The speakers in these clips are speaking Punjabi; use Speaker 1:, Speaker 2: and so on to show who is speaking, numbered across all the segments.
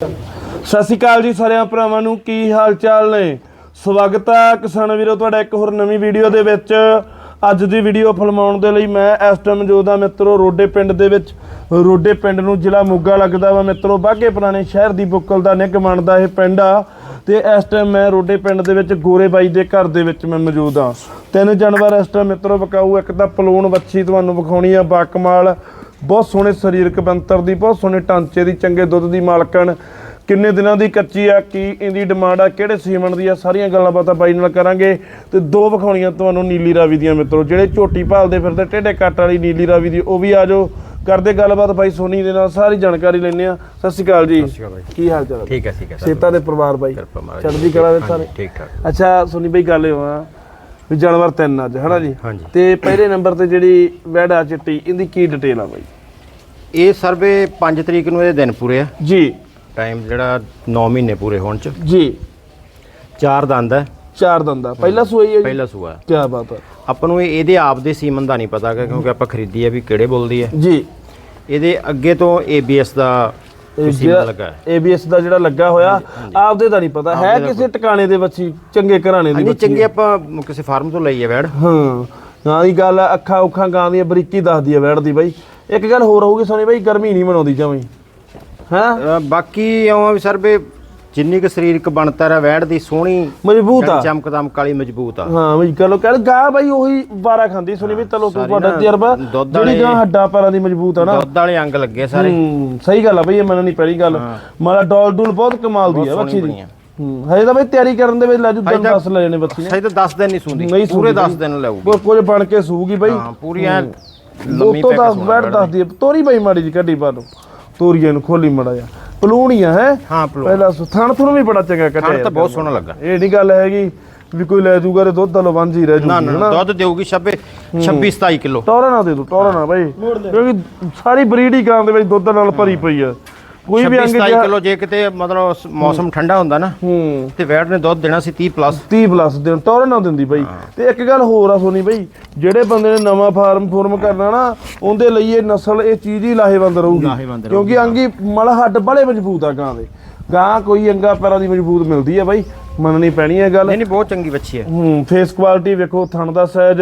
Speaker 1: ਸਤਿ ਸ਼੍ਰੀ ਅਕਾਲ ਜੀ ਸਾਰਿਆਂ ਭਰਾਵਾਂ ਨੂੰ, ਕੀ ਹਾਲ ਚਾਲ ਨੇ? ਸਵਾਗਤ ਹੈ ਕਿਸਾਨ ਵੀਰੋ, ਤੁਹਾਡਾ ਇੱਕ ਹੋਰ ਨਵੀਂ ਵੀਡੀਓ ਦੇ ਵਿੱਚ। ਅੱਜ ਦੀ ਵੀਡੀਓ ਫਿਲਮਾਉਣ ਦੇ ਲਈ ਮੈਂ ਇਸ ਟਾਈਮ ਮੌਜੂਦ ਹਾਂ ਮਿੱਤਰੋ, ਰੋਡੇ ਪਿੰਡ ਦੇ ਵਿੱਚ। ਰੋਡੇ ਪਿੰਡ ਨੂੰ ਜ਼ਿਲ੍ਹਾ ਮੋਗਾ ਲੱਗਦਾ ਵਾ ਮਿੱਤਰੋ ਬਾਗੇ ਪੁਰਾਣੇ ਸ਼ਹਿਰ ਦੀ ਬੁੱਕਲ ਦਾ ਨਿੱਘ ਮੰਨਦਾ ਇਹ ਪਿੰਡ ਆ। ਤੇ ਇਸ ਟਾਈਮ ਮੈਂ ਰੋਡੇ ਪਿੰਡ ਦੇ ਵਿੱਚ ਗੋਰੇ ਬਾਈ ਦੇ ਘਰ ਦੇ ਵਿੱਚ ਮੈਂ ਮੌਜੂਦ ਹਾਂ ਤਿੰਨ ਜਾਨਵਰ ਇਸ ਟਾਈਮ ਮਿੱਤਰੋ, ਵਿਕਾਊ ਇੱਕ ਤਾਂ ਪਲੂਣ ਵੱਛੀ ਤੁਹਾਨੂੰ ਵਿਖਾਉਣੀ ਆ, ਬਾਕਮਾਲ। ਬਹੁਤ ਸੋਹਣੇ ਸਰੀਰਕ ਬੰਤਰ ਦੀ ਬਹੁਤ ਸੋਹਣੇ ਢਾਂਚੇ ਦੀ ਚੰਗੇ ਦੁੱਧ ਦੀ ਮਾਲਕਣ। ਕਿੰਨੇ ਦਿਨਾਂ ਦੀ ਕੱਚੀ ਆ ਕੀ ਇਹਦੀ ਡਿਮਾਂਡ ਆ ਕਿਹੜੇ ਸੀਮਨ ਦੀ ਆ ਸਾਰੀਆਂ ਗੱਲਾਂ ਬਾਤਾਂ ਬਾਈ ਨਾਲ ਕਰਾਂਗੇ। ਤੇ ਦੋ ਵਿਖਾਉਣੀਆਂ ਤੁਹਾਨੂੰ ਨੀਲੀ ਰਾਵੀ ਦੀਆਂ ਮਿੱਤਰੋ ਜਿਹੜੇ ਝੋਟੀ ਭਾਲਦੇ ਫਿਰਦੇ ਟੇਢੇ ਕੱਟ ਵਾਲੀ ਨੀਲੀ ਰਾਵੀ ਦੀ ਉਹ ਵੀ ਆ ਜਾਓ। ਕਰਦੇ ਗੱਲਬਾਤ ਬਾਈ ਸੋਨੀ ਦੇ ਨਾਲ ਸਾਰੀ ਜਾਣਕਾਰੀ ਲੈਣੇ ਆ ਸਤਿ ਸ਼੍ਰੀ ਅਕਾਲ ਜੀ। ਕੀ ਹਾਲ ਚਾਲ
Speaker 2: ਠੀਕ ਹੈ ਠੀਕ ਹੈ
Speaker 1: ਸੇਤਾ ਦੇ ਪਰਿਵਾਰ ਬਾਈ। ਚੜ੍ਹਦੀ ਕਲਾ ਦੇ ਸਾਰੇ।
Speaker 2: ਠੀਕ ਠਾਕ।
Speaker 1: ਅੱਛਾ ਸੋਨੀ ਬਾਈ ਗੱਲ ਇਹ ਆ ਵੀ ਜਾਨਵਰ ਤਿੰਨ ਅੱਜ ਹਨਾ ਜੀ?
Speaker 2: ਹਾਂਜੀ।
Speaker 1: ਤੇ ਪਹਿਲੇ ਨੰਬਰ ਤੇ ਜਿਹੜੀ ਵੈੜਾ ਚਿੱਟੀ ਇਹਦੀ ਕੀ ਡਿਟੇਲ ਆ ਬਾਈ?
Speaker 2: ਇਹ ਸਰਵੇ 5 ਤਰੀਕ ਨੂੰ ਇਹਦੇ ਦਿਨ ਪੂਰੇ ਆ।
Speaker 1: ਜੀ।
Speaker 2: ਟਾਈਮ ਜਿਹੜਾ 9 ਮਹੀਨੇ ਪੂਰੇ ਹੋਣ ਚ।
Speaker 1: ਜੀ।
Speaker 2: ਚਾਰ ਦੰਦ ਹੈ
Speaker 1: ਚਾਰ ਦੰਦਾ ਪਹਿਲਾ ਸੂਈ ਹੈ ਜੀ।
Speaker 2: ਪਹਿਲਾ ਸੂਆ। ਹੈ।
Speaker 1: ਕੀ ਬਾਤ ਹੈ
Speaker 2: ਆਪਾਂ ਨੂੰ ਇਹ- ਇਹਦੇ ਆਪ ਦੇ ਸੀਮਨ ਦਾ ਨਹੀਂ ਪਤਾ ਗਾ, ਕਿਉਂਕਿ ਆਪਾਂ ਖਰੀਦੀ ਹੈ ਵੀ ਕਿਹੜੇ ਬੋਲਦੀ ਹੈ
Speaker 1: ਜੀ।
Speaker 2: ਇਹਦੇ ਅੱਗੇ ਤੋਂ ABS ਦਾ ਸੀਮਨ ਲੱਗਾ ਹੈ।
Speaker 1: ABS ਦਾ ਜਿਹੜਾ ਲੱਗਾ ਹੋਇਆ ਆਪਦੇ ਦਾ ਨਹੀਂ ਪਤਾ। ਹੈ ਕਿਸੇ ਟਿਕਾਣੇ ਦੇ ਬੱਚੀ ਚੰਗੇ ਘਰਾਣੇ ਦੀ ਬੱਚੀ
Speaker 2: ਚੰਗੀ ਆਪਾਂ ਕਿਸੇ ਫਾਰਮ ਤੋਂ ਲਈ ਹੈ ਵੈੜ।
Speaker 1: ਹਾਂ ਹਾਂ ਦੀ ਗੱਲ ਆ, ਅੱਖਾਂ ਉਖਾਂ ਗਾਂ ਦੀਆਂ ਬਰੀਕੀ ਦੱਸਦੀ ਆ ਵੈੜ ਦੀ ਬਾਈ। ਇੱਕ ਗੱਲ ਹੋਰ ਹੋਊਗੀ ਸੋਨੀ ਬਾਈ ਗਰਮੀ ਨਹੀਂ ਮਨਾਉਂਦੀ ਜਮਾਂ ਹੀ।
Speaker 2: ਅ, ਬਾਕੀ ਇਉਂ ਆ ਵੀ ਸਰਵੇ ਜਿੰਨੀ ਕੁ ਸਰੀਰਕ ਬਣਤਰ ਹੈ ਵੈੜ ਦੀ ਸੋਹਣੀ
Speaker 1: ਮਜ਼ਬੂਤ ਆ।
Speaker 2: ਚਮਕ ਦਮਕ ਵਾਲੀ ਮਜ਼ਬੂਤ ਆ।
Speaker 1: ਹਾਂ ਬਈ ਚਲੋ ਕਹਿ ਗਾ ਬਾਈ ਉਹੀ ਬਾਰਾ ਖਾਂਦੀ ਸੁਣੀ ਵੀ ਤੂੰ
Speaker 2: ਸਾਰੀ
Speaker 1: ਤੁਹਾਡਾ ਤਜਰਬਾ। ਜਿਹੜੀ ਗਾਂ ਹੱਡਾਂ ਪੈਰਾਂ ਦੀ ਮਜ਼ਬੂਤ ਆ ਨਾ।
Speaker 2: ਦੁੱਧ ਵਾਲੇ ਅੰਗ ਲੱਗੇ ਸਾਰੇ।
Speaker 1: ਹੂੰ ਸਹੀ ਗੱਲ ਆ ਬਈ ਇਹ ਮੰਨਣੀ ਪਹਿਲੀ ਗੱਲ। ਮਾਲਾ ਡੋਲ ਡੂਲ ਬਹੁਤ ਕਮਾਲ ਦੀ ਆ ਬੱਚੀ ਦੀ ਹਜੇ ਤਾਂ ਬਈ ਤਿਆਰੀ ਕਰਨ ਦੇ ਵਿੱਚ ਲਾਜੂ ਦਿਨ
Speaker 2: ਤਾਂ-
Speaker 1: ਦੱਸ ਲੈ ਜਾਣੇ ਬੱਚੀ। ਨੇ
Speaker 2: ਸਹੀ ਤਾਂ 10 ਦਿਨ ਨਹੀਂ ਸੁੰਦੀ ਪੂਰੇ
Speaker 1: ਸੂੰਦੀ
Speaker 2: 10 ਦਿਨ ਲਾਊਗੀ।
Speaker 1: ਕੁਝ ਬਣ ਕੇ ਸੂਗੀ ਬਈ।
Speaker 2: ਹਾਂ ਪੂਰੀ ਐ ਲੰਮੀ
Speaker 1: ਤੋਂ
Speaker 2: ਪੈਕ
Speaker 1: ਬੈਠ ਦੱਸਦੀ ਆ ਤੋਰੀ ਬਈ ਮਾੜੀ ਜੀ ਕੱਢੀ ਪਾ ਦੋ ਤੋਰੀਆਂ ਨੂੰ ਖੋਲੀ ਮੜਾ ਜਾ ਪਲੂਣੀਆਂ ਹੈ?
Speaker 2: ਹਾਂ ਪਲੋ
Speaker 1: ਪਹਿਲਾ ਤੁਹਾਨੂੰ ਵੀ ਬੜਾ ਚੰਗਾ ਕੱਢਿਆ
Speaker 2: ਖਾਣ ਤਾਂ ਬਹੁਤ ਸੋਹਣਾ ਲੱਗਾ।
Speaker 1: ਇਹ ਨਹੀਂ ਗੱਲ ਹੈਗੀ ਵੀ ਕੋਈ ਲੈ ਜੂਗਾ ਤੇ ਦੁੱਧ ਦਾ ਵਾਂਝੀ ਰਹਿ
Speaker 2: ਨਾ
Speaker 1: ਜੂਗੀ
Speaker 2: ਨਾ ਦੁੱਧ ਦੇਊਗੀ 26 26 27 ਕਿਲੋ।
Speaker 1: ਟੋਰਾ ਨਾ ਦੇ ਦੋ ਟੋਰਾ ਨਾ ਬਾਈ। ਕਿਉਂਕਿ ਸਾਰੀ ਬਰੀਡ ਹੀ ਗਾਂ ਦੇ ਵਿੱਚ ਦੁੱਧ ਨਾਲ ਭਰੀ ਪਈ ਆ। ਕੋਈ ਵੀ
Speaker 2: 26
Speaker 1: ਅੰਗ
Speaker 2: 27
Speaker 1: ਜਿਹਾ-
Speaker 2: ਕਿਲੋ ਜੇ ਕਿਤੇ ਮਤਲਬ ਮੌਸਮ ਠੰਡਾ ਹੁੰਦਾ ਨਾ
Speaker 1: ਹੂੰ।
Speaker 2: ਤੇ ਵੈਟ ਨੇ ਦੁੱਧ ਦੇਣਾ ਸੀ 30 ਪਲੱਸ
Speaker 1: 30 ਪਲੱਸ ਦਿਨ ਟੋਰੇ ਨਾ ਦਿੰਦੀ ਬਾਈ। ਤੇ ਇੱਕ ਗੱਲ ਹੋਰ ਆ ਸੋਨੀ ਬਾਈ ਜਿਹੜੇ ਬੰਦੇ ਨੇ ਨਵਾਂ ਫਾਰਮ ਫੋਰਮ ਕਰਨਾ ਨਾ ਉਹਦੇ ਲਈ ਇਹ ਨਸਲ ਇਹ ਚੀਜ਼ ਹੀ ਲਾਹੇਵੰਦ ਰਹੂਗੀ। ਕਿਉਂਕਿ ਅੰਗੀ ਮਲ ਹੱਡ ਬੜੇ ਮਜ਼ਬੂਤ ਆ ਗਾਂ ਦੇ। ਗਾਂ ਕੋਈ ਅੰਗਾ ਪੈਰਾਂ ਦੀ ਮਜ਼ਬੂਤ ਮਿਲਦੀ ਆ ਬਾਈ ਮੰਨਣੀ ਪੈਣੀ ਹੈ ਗੱਲ।
Speaker 2: ਨਹੀਂ ਨਹੀਂ ਬਹੁਤ ਚੰਗੀ ਬੱਚੀ ਹੈ।
Speaker 1: ਹੂੰ ਫੇਸ ਕੁਆਲਿਟੀ ਵੇਖੋ ਥਣ ਦਾ ਸਾਈਜ਼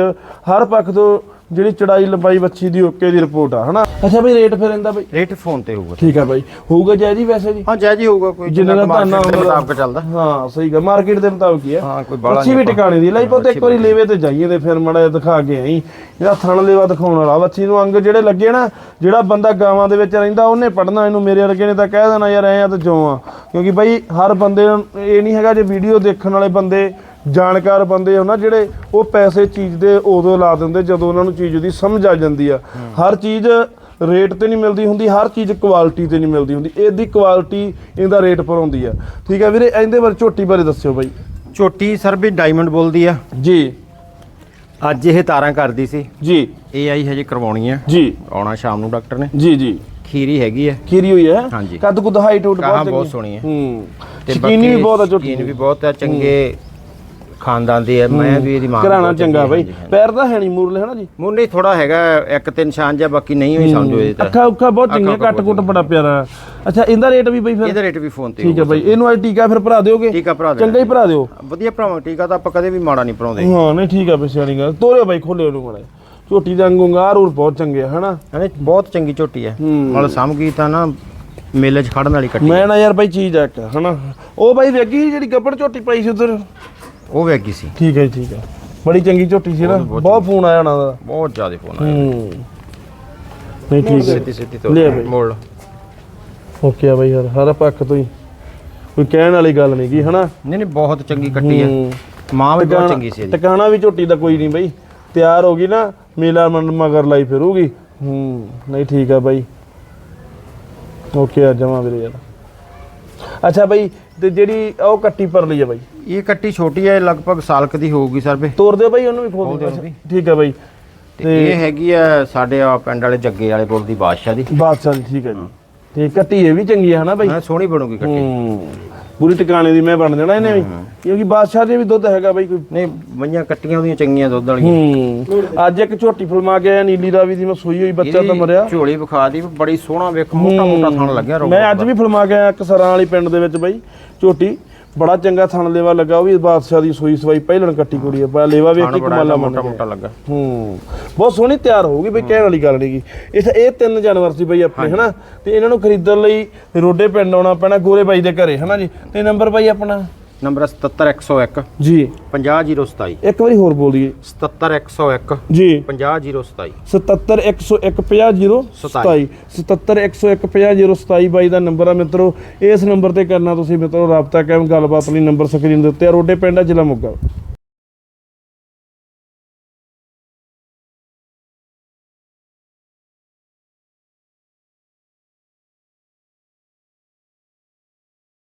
Speaker 1: ਹਰ ਪੱਖ ਤੋਂ ਜਿਹੜੀ ਚੜਾਈ ਲੰਬਾਈ ਬੱਚੀ ਦੀ ਓਕੇ ਦੀ ਰਿਪੋਰਟ ਆ ਹਨਾ? ਅੱਛਾ ਬਈ ਰੇਟ ਫਿਰ ਇਹਦਾ ਬਈ?
Speaker 2: ਰੇਟ ਫੋਨ ਤੇ ਹੋਊਗਾ।
Speaker 1: ਠੀਕ ਆ ਬਾਈ। ਹੋਊਗਾ ਜੈ ਜੀ ਵੈਸੇ ਜੀ?
Speaker 2: ਹਾਂ ਜਾਇਜ਼ ਹੀ ਹੋਊਗਾ ਕੋਈ
Speaker 1: ਜਿੰਨੇ ਦਾ
Speaker 2: market ਦੇ ਮੁਤਾਬਕ ਚੱਲਦਾ।
Speaker 1: ਹਾਂ ਸਹੀ ਗੱਲ ਮਾਰਕੀਟ ਦੇ ਮੁਤਾਬਕ ਹੀ ਆ।
Speaker 2: ਹਾਂ, ਕੋਈ ਬਾਹਲਾ
Speaker 1: ਅੱਛੀ ਵੀ ਟਿਕਾਣੇ ਦੀ। ਲਈ ਪੁੱਤ ਇੱਕ ਵਾਰੀ ਲੇਵੇ ਤੇ ਜਾਈਏ ਤੇ ਫਿਰ ਮੜਾ ਦਿਖਾ ਕੇ ਆਈ। ਜਿਹੜਾ ਥਣ ਲੇਵਾ ਦਿਖਾਉਣ ਵਾਲਾ। ਬੱਚੀ ਨੂੰ ਅੰਗ ਜਿਹੜੇ ਲੱਗੇ ਨਾ ਜਿਹੜਾ ਬੰਦਾ ਗਾਵਾਂ ਦੇ ਵਿੱਚ ਰਹਿੰਦਾ ਉਹਨੇ ਪੜਨਾ ਇਹਨੂੰ ਮੇਰੇ ਵਰਗੇ ਨੇ ਤਾਂ ਕਹਿ ਦੇਣਾ ਯਾਰ ਐ ਆ ਤੇ ਜੋ ਆ। ਕਿਉਂਕਿ ਬਾਈ ਹਰ ਬੰਦੇ ਨੂੰ ਇਹ ਨਹੀਂ ਹੈਗਾ ਜੇ ਵੀਡੀਓ ਦੇਖਣ ਵਾਲੇ ਬੰਦੇ ਜਾਣਕਾਰ ਬੰਦੇ ਹੋ ਨਾ ਜਿਹੜੇ ਉਹ ਪੈਸੇ ਚੀਜ਼ ਦੇ ਉਦੋਂ ਲਾ ਦਿੰਦੇ ਜਦੋਂ ਉਹਨਾਂ ਨੂੰ ਚੀਜ਼ ਦੀ ਸਮਝ ਆ ਜਾਂਦੀ ਆ। ਹਰ ਚੀਜ਼ ਰੇਟ ਤੇ ਨਹੀਂ ਮਿਲਦੀ ਹੁੰਦੀ ਹਰ ਚੀਜ਼ ਕੁਆਲਿਟੀ ਤੇ ਨਹੀਂ ਮਿਲਦੀ ਹੁੰਦੀ। ਇਹਦੀ ਕੁਆਲਿਟੀ ਇਹਦਾ ਰੇਟ ਪਰ ਹੁੰਦੀ ਆ। ਠੀਕ ਆ ਵੀਰੇ ਇਹਦੇ ਬਾਰੇ ਝੋਟੀ ਬਾਰੇ ਦੱਸਿਓ ਬਾਈ।
Speaker 2: ਛੋਟੀ ਸਰ ਵੀ ਡਾਇਮੰਡ ਬੋਲਦੀ ਆ।
Speaker 1: ਜੀ।
Speaker 2: ਅੱਜ ਇਹ ਤਾਰਾਂ ਕਰਦੀ ਸੀ।
Speaker 1: ਜੀ।
Speaker 2: ਇਹ ਆਈ ਹਜੇ ਕਰਵਾਉਣੀ ਆ।
Speaker 1: ਜੀ।
Speaker 2: ਆਉਣਾ ਸ਼ਾਮ ਨੂੰ ਡਾਕਟਰ ਨੇ।
Speaker 1: ਜੀ ਜੀ।
Speaker 2: ਖੀਰੀ ਹੈਗੀ ਹੈ
Speaker 1: ਖੀਰੀ ਹੋਈ ਹੈ
Speaker 2: ਹਾਂਜੀ।
Speaker 1: ਕੱਦ ਕੁਦ ਹਾਈਟ
Speaker 2: ਕਾਹਾਂ
Speaker 1: ਬਹੁਤ
Speaker 2: ਬਹੁਤ
Speaker 1: ਚੰਗੀ।
Speaker 2: ਸੋਹਣੀ ਹੈ।
Speaker 1: ਹੂੰ।
Speaker 2: ਤੇ
Speaker 1: ਸ਼ਕੀਨੀ ਵੀ ਬਹੁਤ ਆ ਝੋਟੀ
Speaker 2: ਵੀ ਬਹੁਤ ਹੈ ਚੰਗੇ ਖਾਨਦਾਨ ਦੀ ਹੈ ਮੈਂ ਵੀ ਇਹਦੀ ਮਾਂ
Speaker 1: ਘਰਾਣਾ ਚੰਗਾ ਬਾਈ। ਪੈਰ ਤਾਂ ਹੈ ਨਹੀਂ ਮੂਰਲੇ ਹਨਾ ਜੀ?
Speaker 2: ਮੁੰਡੇ ਥੋੜਾ ਹੈਗਾ ਇੱਕ ਤੇ ਨਿਸ਼ਾਨ ਜਿਹਾ ਬਾਕੀ ਨਹੀਂ ਹੋਈ ਸਮਝੋ ਇਹਦੇ ਤਾਂ।
Speaker 1: ਅੱਖਾਂ ਉੱਖਾਂ ਬਹੁਤ ਚੰਗੀਆਂ ਕੱਟ ਕੁੱਟ ਬੜਾ ਪਿਆਰਾ। ਅੱਛਾ ਇਹਦਾ ਰੇਟ ਵੀ ਬਈ ਫਿਰ?
Speaker 2: ਇਹਦਾ ਰੇਟ ਵੀ ਫੋਨ ਤੇ
Speaker 1: ਠੀਕ ਹੈ ਬਾਈ ਇਹਨੂੰ ਅੱਜ ਟੀਕਾ ਫਿਰ ਭਰਾ ਦਿਓਗੇ?
Speaker 2: ਟੀਕਾ ਭਰਾ ਦੇ
Speaker 1: ਚੰਗਾ ਹੀ ਭਰਾ ਦਿਓ।
Speaker 2: ਵਧੀਆ ਭਰਾਵਾਂ ਟੀਕਾ ਤਾਂ ਆਪਾਂ ਕਦੇ ਵੀ ਮਾੜਾ ਨਹੀਂ ਭਰਾਉਂਦੇ।
Speaker 1: ਹਾਂ ਨਹੀਂ ਠੀਕ ਆ ਬਈ ਸਿਆਣੀ ਗੱਲ। ਤੋਰਿਓ ਬਾਈ ਖੋਲਿਓ ਉਹਨੂੰ ਮੜਾ ਝੋਟੀ ਦੇ ਅੰਗੂ ਗਾਰ ਹੋਰ ਬਹੁਤ ਚੰਗੇ ਹਨਾ?
Speaker 2: ਹਨੇ ਬਹੁਤ ਚੰਗੀ ਝੋਟੀ ਹੈ। ਮਤਲਬ ਸਮਗੀ ਤਾਂ ਨਾ ਮੇਲੇ 'ਚ ਖੜਨ ਵਾਲੀ ਕੱਟੀ
Speaker 1: ਮੈਂ ਨਾ ਯਾਰ ਬਾਈ ਚੀਜ਼ ਆ ਇੱਕ ਹਨਾ? ਉਹ ਬਾਈ ਵੇਗੀ ਸੀ ਜਿਹੜੀ ਗੱਬੜ ਝੋਟੀ ਪਾਈ ਸੀ ਉਧਰ?
Speaker 2: ਉਹ ਵੇਗੀ ਸੀ।
Speaker 1: ਠੀਕ ਹੈ ਜੀ, ਠੀਕ ਹੈ। ਬੜੀ ਚੰਗੀ ਝੋਟੀ ਸੀ ਨਾ। ਬਹੁਤ ਫੋਨ ਆਇਆ ਉਹਨਾਂ ਦਾ।
Speaker 2: ਬਹੁਤ ਜ਼ਿਆਦਾ ਫੋਨ ਆਇਆ।
Speaker 1: ਹੂੰ। ਨਹੀਂ ਠੀਕ ਹੈ।
Speaker 2: ਸਿੱਧੀ ਸਿੱਧੀ ਤੋਂ
Speaker 1: ਲਿਆ ਬਈ।
Speaker 2: ਮੋੜ।
Speaker 1: ਓਕੇ ਆ ਬਾਈ ਯਾਰ ਹਰ ਪੱਖ ਤੋਂ ਹੀ। ਕੋਈ ਕਹਿਣ ਵਾਲੀ ਗੱਲ ਨਹੀਂ ਗੀ ਹਨਾ?
Speaker 2: ਨਹੀਂ ਨਹੀਂ ਬਹੁਤ ਚੰਗੀ ਕੱਟੀ ਹੈ।
Speaker 1: ਹੂੰ।
Speaker 2: ਮਾਂ ਵੀ ਬਹੁਤ ਚੰਗੀ ਸੀ ਇਹਦੀ।
Speaker 1: ਟਿਕਾਣਾ ਵੀ ਝੋਟੀ ਦਾ ਕੋਈ ਨਹੀਂ ਬਾਈ। ਤਿਆਰ ਹੋ ਗਈ ਨਾ ਮੇਲਾ ਮੰਡ ਮਗਰ ਲਾਈ ਫਿਰੂਗੀ। ਹੂੰ ਨਹੀਂ ਠੀਕ ਆ ਬਾਈ। ਓਕੇ ਆ ਜਮਾ ਵੀਰੇ ਯਾਰ। ਅੱਛਾ ਬਾਈ ਤੇ ਜਿਹੜੀ ਉਹ ਕੱਟੀ ਪਰ ਲਈ ਆ ਬਾਈ।
Speaker 2: ਇਹ ਕੱਟੀ ਛੋਟੀ ਹੈ ਲਗਭਗ ਸਾਲ ਕੁ ਦੀ ਹੋਊਗੀ ਸਰਵੇ
Speaker 1: ਤੋਰ ਦਿਓ ਬਾਈ ਉਹਨੂੰ ਵੀ ਖੋਲ
Speaker 2: ਦਿਓ ਵੀ।
Speaker 1: ਠੀਕ ਆ ਬਾਈ।
Speaker 2: ਤੇ ਇਹ ਹੈਗੀ ਆ ਸਾਡੇ ਆ ਪਿੰਡ ਵਾਲੇ ਜੱਗੇ ਵਾਲੇ ਪੁੱਲ ਦੀ ਬਾਦਸ਼ਾਹ ਦੀ।
Speaker 1: ਬਾਦਸ਼ਾਹ ਜੀ ਠੀਕ ਹੈ ਜੀ। ਤੇ ਕੱਟੀ ਇਹ ਵੀ ਚੰਗੀ ਆ ਹਨਾ ਬਾਈ?
Speaker 2: ਮੈਂ ਸੋਹਣੀ ਬਣੂਗੀ ਕੱਟੀ।
Speaker 1: ਹੂੰ। ਪੂਰੀ ਟਿਕਾਣੇ ਦੀ ਮੈਂ ਬਣ ਜਾਣਾ ਇਹਨੇ ਵੀ। ਕਿਉਂਕਿ ਬਾਦਸ਼ਾਹ ਦੇ ਵੀ ਦੁੱਧ ਹੈਗਾ ਬਾਈ ਕੋਈ।
Speaker 2: ਨਹੀਂ ਮਈਆਂ ਕੱਟੀਆਂ ਉਹਦੀਆਂ ਚੰਗੀਆਂ ਦੁੱਧ ਵਾਲੀਆਂ।
Speaker 1: ਹੂੰ। ਅੱਜ ਇੱਕ ਝੋਟੀ ਫੁਲਮਾ ਕੇ ਆਇਆ ਨੀਲੀ ਰਾਵੀ ਦੀ ਮੈਂ ਸੂਈ ਹੋਈ ਬੱਚਾ ਤਾਂ ਮਰਿਆ।
Speaker 2: ਝੋਲੀ ਵਿਖਾ ਦੀ ਵੀ ਬੜੀ ਸੋਹਣਾ ਵੇਖ ਮੋਟਾ ਮੋਟਾ ਥਣ ਲੱਗਿਆ ਰੋਗ
Speaker 1: ਮੈਂ ਅੱਜ ਵੀ ਫੁਲਮਾ ਕੇ ਆਇਆ ਕਸਰਾਂ ਵਾਲੀ ਪਿੰਡ ਦੇ ਵਿੱਚ ਬਾਈ ਝੋਟੀ। ਬੜਾ ਚੰਗਾ ਥਣ ਲੇਵਾ ਲੱਗਾ ਉਹ ਵੀ ਬਾਦਸ਼ਾਹ ਦੀ ਸੂਈ ਸਵਾਈ ਪਹਿਲਣ ਕੱਟੀ ਕੁੜੀ ਆ ਬਾ ਲੇਵਾ ਵੇਖ ਕੇ ਕਮਾਲਾ
Speaker 2: ਮੋਟਾ ਲੱਗਾ।
Speaker 1: ਹੂੰ ਬਹੁਤ ਸੋਹਣੀ ਤਿਆਰ ਹੋਊਗੀ ਬਈ ਕਹਿਣ ਵਾਲੀ ਗੱਲ ਨਹੀਂਗੀ ਇਹ ਇਹ ਤਿੰਨ ਜਾਨਵਰ ਸੀ ਬਈ ਆਪਣੇ ਹਨਾ? ਤੇ ਇਹਨਾਂ ਨੂੰ ਖਰੀਦਣ ਲਈ ਰੋਡੇ ਪਿੰਡ ਆਉਣਾ ਪੈਣਾ ਗੋਰੇ ਬਾਈ ਦੇ ਘਰੇ ਹਨਾ ਜੀ? ਤੇ ਨੰਬਰ ਬਾਈ ਆਪਣਾ?
Speaker 2: ਨੰਬਰ 77101
Speaker 1: ਜੀ।
Speaker 2: 50027
Speaker 1: ਇੱਕ ਵਾਰੀ ਹੋਰ ਬੋਲ ਦਈਏ।
Speaker 2: 77101
Speaker 1: ਜੀ।
Speaker 2: 50027
Speaker 1: 771015027 771015027 ਬਾਈ ਦਾ ਨੰਬਰ ਆ ਮਿੱਤਰੋ। ਇਸ ਨੰਬਰ ਤੇ ਕਰਨਾ ਤੁਸੀਂ ਮਿੱਤਰੋ ਰਾਬਤਾ ਕਾਇਮ ਗੱਲਬਾਤ ਲਈ ਨੰਬਰ ਸਕਰੀਨ ਦੇ ਉੱਤੇ ਆ। ਰੋਡੇ ਪਿੰਡ ਆ ਜ਼ਿਲ੍ਹਾ ਮੋਗਾ।